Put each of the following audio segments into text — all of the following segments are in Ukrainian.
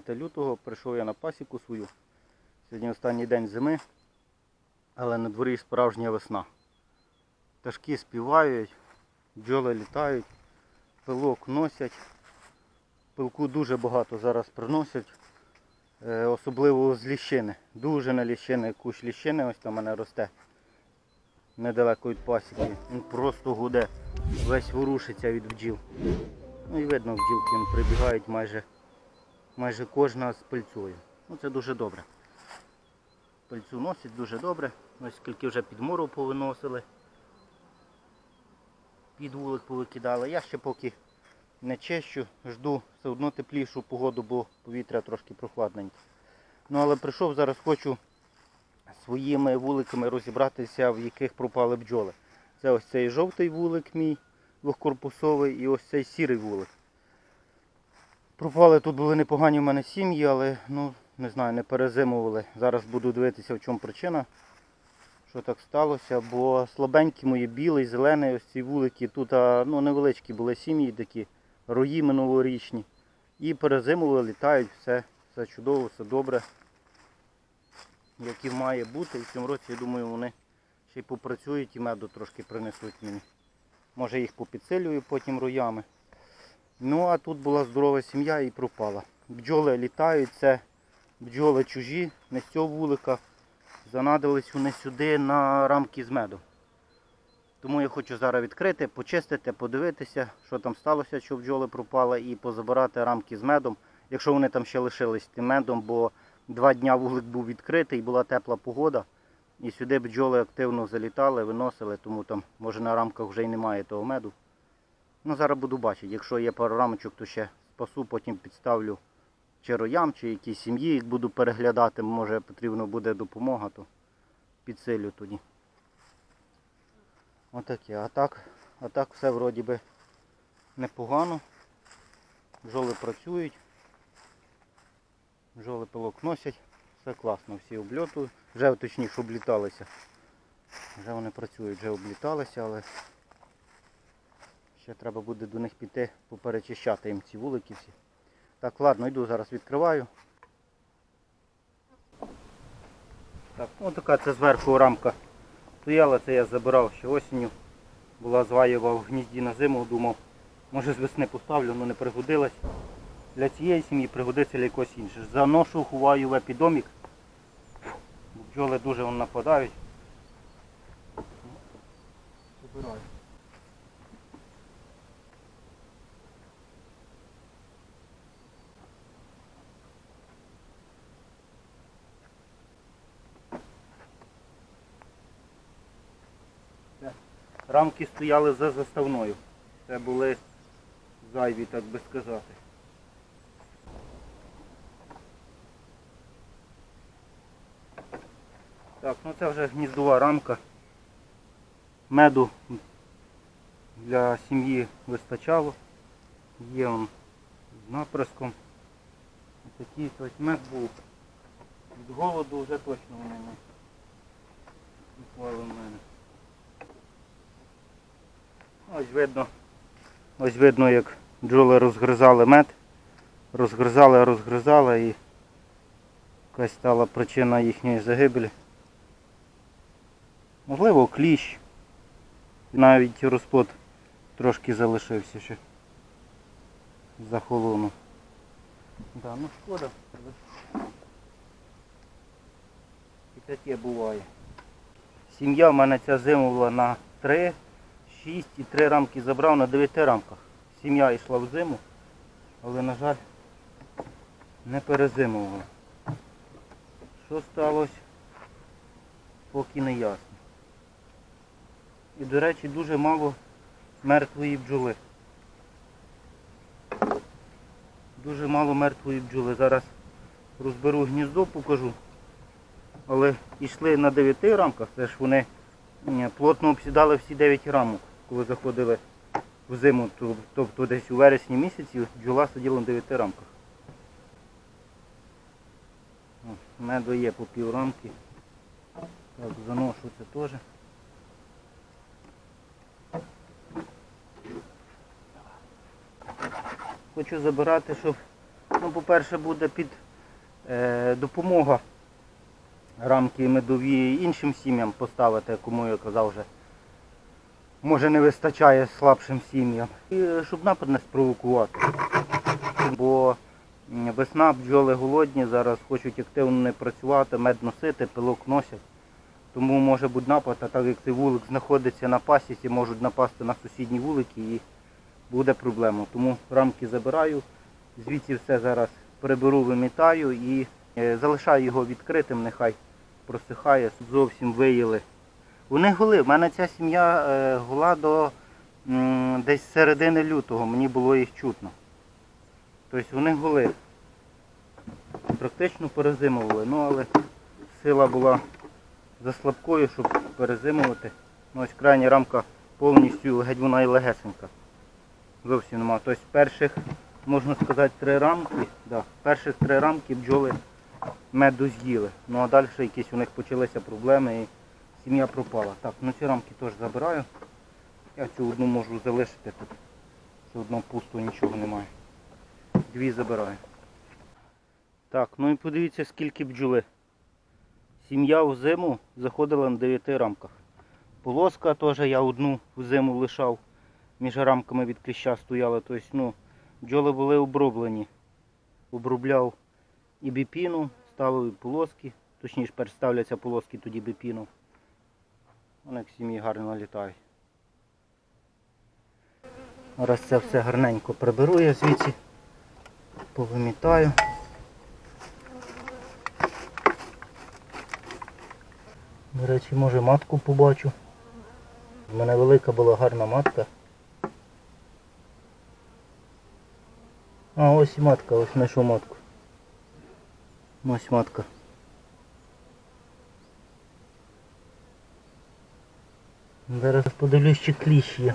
29 лютого прийшов я на пасіку свою. Сьогодні останній день зими, але на дворі справжня весна. Пташки співають, бджоли літають, пилок носять. Пилку дуже багато зараз приносять, е, особливо з ліщини. Дуже на ліщини, кущ ліщини ось там мене росте. Недалеко від пасіки. Він просто гуде, весь ворушиться від бджіл. Ну і видно, бджілки прибігають майже, майже кожна з пильцою. Ну це дуже добре. Пильцю носять дуже добре. Ось скільки вже під мору повиносили. Під вулик повикидали. Я ще поки не чищу, жду все одно теплішу погоду, бо повітря трошки прохладненьке. Ну але прийшов, зараз хочу своїми вуликами розібратися, в яких пропали бджоли. Це ось цей жовтий вулик мій двохкорпусовий і ось цей сірий вулик. Пропали тут були непогані в мене сім'ї, але ну, не знаю, не перезимували. Зараз буду дивитися, в чому причина, що так сталося, бо слабенькі мої білий, зелений, ось ці вулики. Тут ну, невеличкі були сім'ї такі, рої минулорічні. І перезимували, літають, все, все чудово, все добре. Як і має бути. І в цьому році, я думаю, вони ще й попрацюють і меду трошки принесуть мені. Може їх попідсилюю потім роями. Ну а тут була здорова сім'я і пропала. Бджоли літають, це бджоли чужі, не з цього вулика. Занадились вони сюди на рамки з медом. Тому я хочу зараз відкрити, почистити, подивитися, що там сталося, що бджоли пропали, і позабирати рамки з медом, якщо вони там ще лишились тим медом, бо два дня вулик був відкритий, була тепла погода. І сюди бджоли активно залітали, виносили, тому там може на рамках вже й немає того меду. Ну зараз буду бачити, якщо є пару рамочок, то ще спасу, потім підставлю чи роям, чи якісь сім'ї, їх буду переглядати, може потрібна буде допомога, то підсилю тоді. Отаке. А так, а так все вроді би непогано. Бджоли працюють. Бджоли пилок носять. Все класно, всі обльотують. Вже точніше обліталися. Вже вони працюють, вже обліталися, але ще треба буде до них піти, поперечищати їм ці вулики всі. Так, ладно, йду зараз відкриваю. Так, ось така це зверху рамка стояла, це я забирав ще осінню. Була зваював в гнізді на зиму, думав, може з весни поставлю, але не пригодилась. Для цієї сім'ї пригодиться для якогось іншого. Заношу, ховаю в епідомік. Бджоли дуже вон нападають. Забираю. Рамки стояли за заставною. Це були зайві, так би сказати. Так, ну це вже гніздова рамка. Меду для сім'ї вистачало. Є он з наприском. Такий ось мед був. Від голоду вже точно вони не мене. Ось видно, ось видно, як бджоли розгризали мед. Розгризали, розгризали і якась стала причина їхньої загибелі. Можливо, кліщ. Навіть розплод трошки залишився ще. Захолонув. Да, ну шкода. І таке буває. Сім'я в мене ця зимувала на 3, 6 і 3 рамки забрав на 9 рамках. Сім'я йшла в зиму, але, на жаль, не перезимувала. Що сталося, поки не ясно. І, до речі, дуже мало мертвої бджоли. Дуже мало мертвої бджоли. Зараз розберу гніздо, покажу. Але йшли на 9 рамках, це ж вони плотно обсідали всі 9 рамок, коли заходили в зиму, То- тобто десь у вересні місяці бджола сиділа на 9 рамках. Меду є по пів рамки. Так, заношу це теж. Хочу забирати, щоб Ну, по-перше, буде під е, допомога рамки медові іншим сім'ям поставити, кому я казав вже. Може не вистачає слабшим сім'ям. І е, щоб напад не спровокувати. Бо весна, бджоли голодні, зараз хочуть активно не працювати, мед носити, пилок носять. Тому може бути напад, а так як цей вулик знаходиться на пасіці, можуть напасти на сусідні вулики і буде проблема. Тому рамки забираю, звідси все зараз приберу, вимітаю і е, залишаю його відкритим, нехай просихає, зовсім виїли. Вони гули. У мене ця сім'я е, гула до м, десь середини лютого, мені було їх чутно. Тобто вони гули. Практично перезимували. Ну але сила була за слабкою, щоб перезимувати. Ну, ось крайня рамка повністю геть вона і легесенька. Зовсім нема. Тобто перших, можна сказати, три рамки, да, перших три рамки бджоли меду з'їли. Ну а далі якісь у них почалися проблеми і сім'я пропала. Так, ну ці рамки теж забираю. Я цю одну можу залишити тут. Все одно пусто нічого немає. Дві забираю. Так, ну і подивіться скільки бджоли. Сім'я в зиму заходила на 9 рамках. Полоска теж я одну в зиму лишав. Між рамками від кліща стояла. Тобто, ну, бджоли були оброблені. Обробляв і біпіну, ставив і полоски. Точніше, перш ставляться полоски, тоді біпіну. Вони як сім'ї гарно літають. Зараз це все гарненько приберу я звідси, повимітаю. До речі, може матку побачу. У мене велика була гарна матка. А, ось і матка, ось знайшов матку. Ось матка. Зараз подивлюсь, чи кліщ є.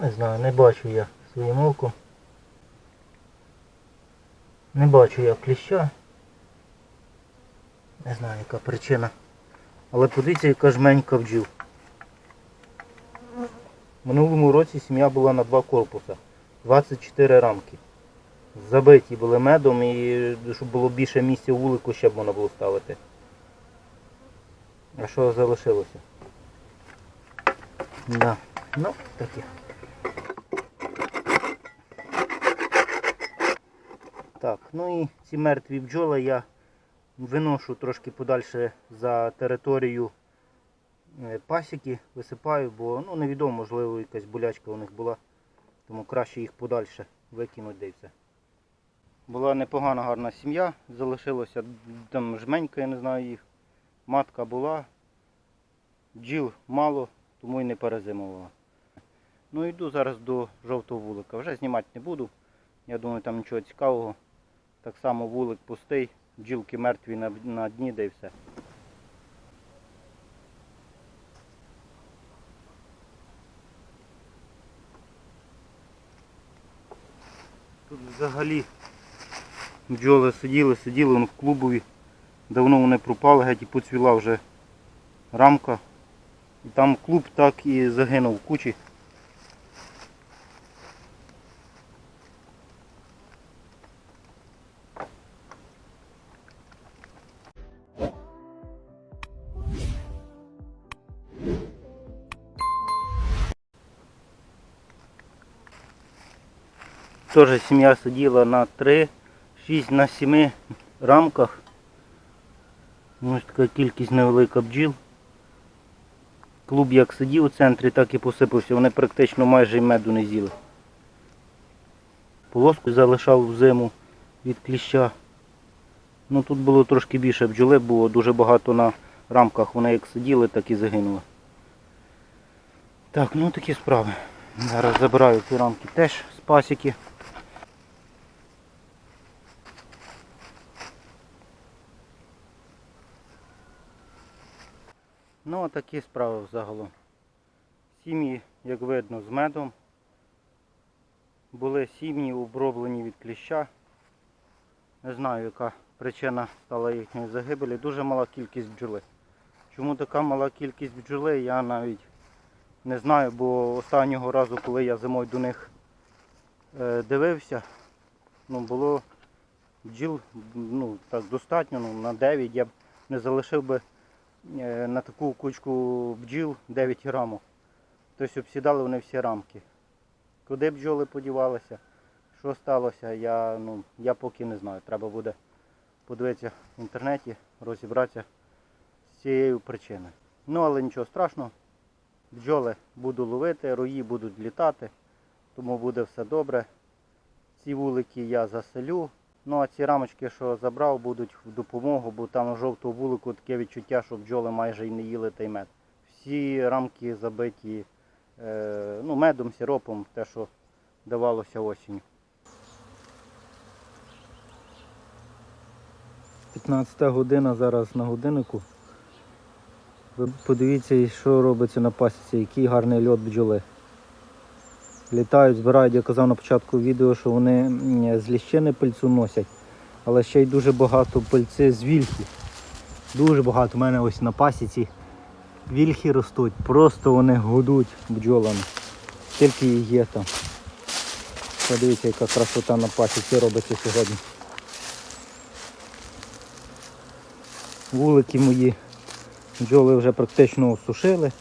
Не знаю, не бачу я своїм оком. Не бачу я кліща. Не знаю яка причина. Але подивіться, яка жменька бджіл. Минулому році сім'я була на два корпуса. 24 рамки. Забиті були медом і щоб було більше місця у вулику, ще б можна було ставити. А що залишилося? Да. Ну, таке. Так, ну і ці мертві бджоли я виношу трошки подальше за територію е, пасіки, висипаю, бо ну, невідомо, можливо, якась болячка у них була. Тому краще їх подальше викинути де все. Була непогана гарна сім'я, залишилося там жменька, я не знаю їх. Матка була, бджіл мало, тому і не перезимувала. Ну йду зараз до жовтого вулика. Вже знімати не буду. Я думаю, там нічого цікавого. Так само вулик пустий, бджілки мертві на, на дні, де й все. Тут взагалі бджоли сиділи, сиділи в клубові. Давно вони пропали, геть і поцвіла вже рамка. І там клуб так і загинув в кучі. Теж сім'я сиділа на 3, 6 на 7 рамках. Ось така кількість невелика бджіл. Клуб як сидів у центрі, так і посипався. Вони практично майже й меду не з'їли. Полоску залишав в зиму від кліща. Ну тут було трошки більше бджоли, було дуже багато на рамках. Вони як сиділи, так і загинули. Так, ну такі справи. Зараз забираю ці рамки теж з пасіки. Ну, такі справи взагалом. Сім'ї, як видно, з медом. Були сім'ї оброблені від кліща. Не знаю, яка причина стала їхньої загибелі. Дуже мала кількість бджоли. Чому така мала кількість бджоли, я навіть Не знаю, бо останнього разу, коли я зимою до них е, дивився, ну було бджіл ну, так, достатньо, ну, на 9 я б не залишив би на таку кучку бджіл 9 рамок. Тобто обсідали вони всі рамки. Куди бджоли подівалися, що сталося, я, ну, я поки не знаю. Треба буде подивитися в інтернеті, розібратися з цією причиною. Ну, але нічого страшного. Бджоли буду ловити, рої будуть літати, тому буде все добре. Ці вулики я заселю. Ну а ці рамочки, що забрав, будуть в допомогу, бо там жовтого вулику таке відчуття, що бджоли майже і не їли той мед. Всі рамки забиті е, ну, медом, сиропом, те, що давалося осінню. 15 година зараз на годиннику. Ви подивіться, що робиться на пасіці, який гарний льот бджоли. Літають, збирають, я казав на початку відео, що вони з ліщини пильцю носять, але ще й дуже багато пильці з вільхи. Дуже багато. У мене ось на пасіці вільхи ростуть, просто вони гудуть бджолами. Тільки їх є там. Подивіться, яка красота на пасіці робиться сьогодні. Вулики мої бджоли вже практично осушили,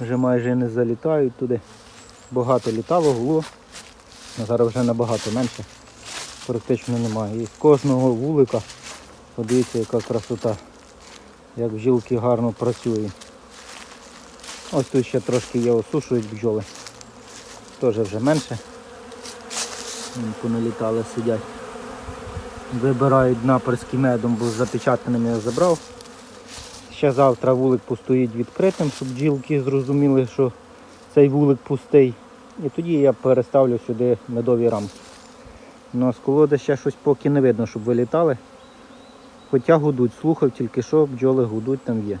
вже майже не залітають туди. Багато літало, гуло, зараз вже набагато менше, практично немає. І з кожного вулика, подивіться, яка красота, як бджілки гарно працюють. Ось тут ще трошки є осушують бджоли. Теж вже менше. Поналітали, сидять. Вибирають напрски медом, бо запечатаним я забрав. Ще завтра вулик постоїть відкритим, щоб бджілки зрозуміли, що цей вулик пустий. І тоді я переставлю сюди медові рамки. Ну а з колоди ще щось поки не видно, щоб вилітали. Хоча гудуть, слухав тільки що бджоли гудуть там є.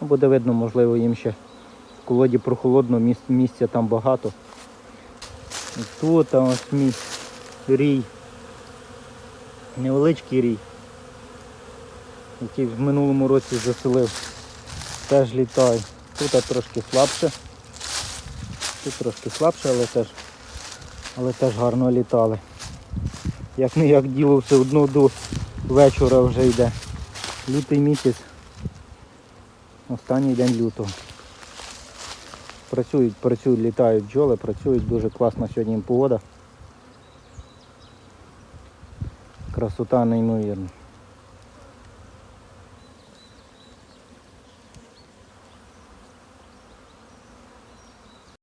Ну, буде видно, можливо, їм ще в колоді прохолодно, місця, там багато. Тут а ось мій рій. Невеличкий рій, який в минулому році заселив. Теж літає. Тут трошки слабше. Тут трошки слабше, але теж, але теж гарно літали. Як не як діло все одно до вечора вже йде. Лютий місяць. Останній день лютого. Працюють, працюють, літають бджоли, працюють, дуже класна сьогодні погода. Красота неймовірна.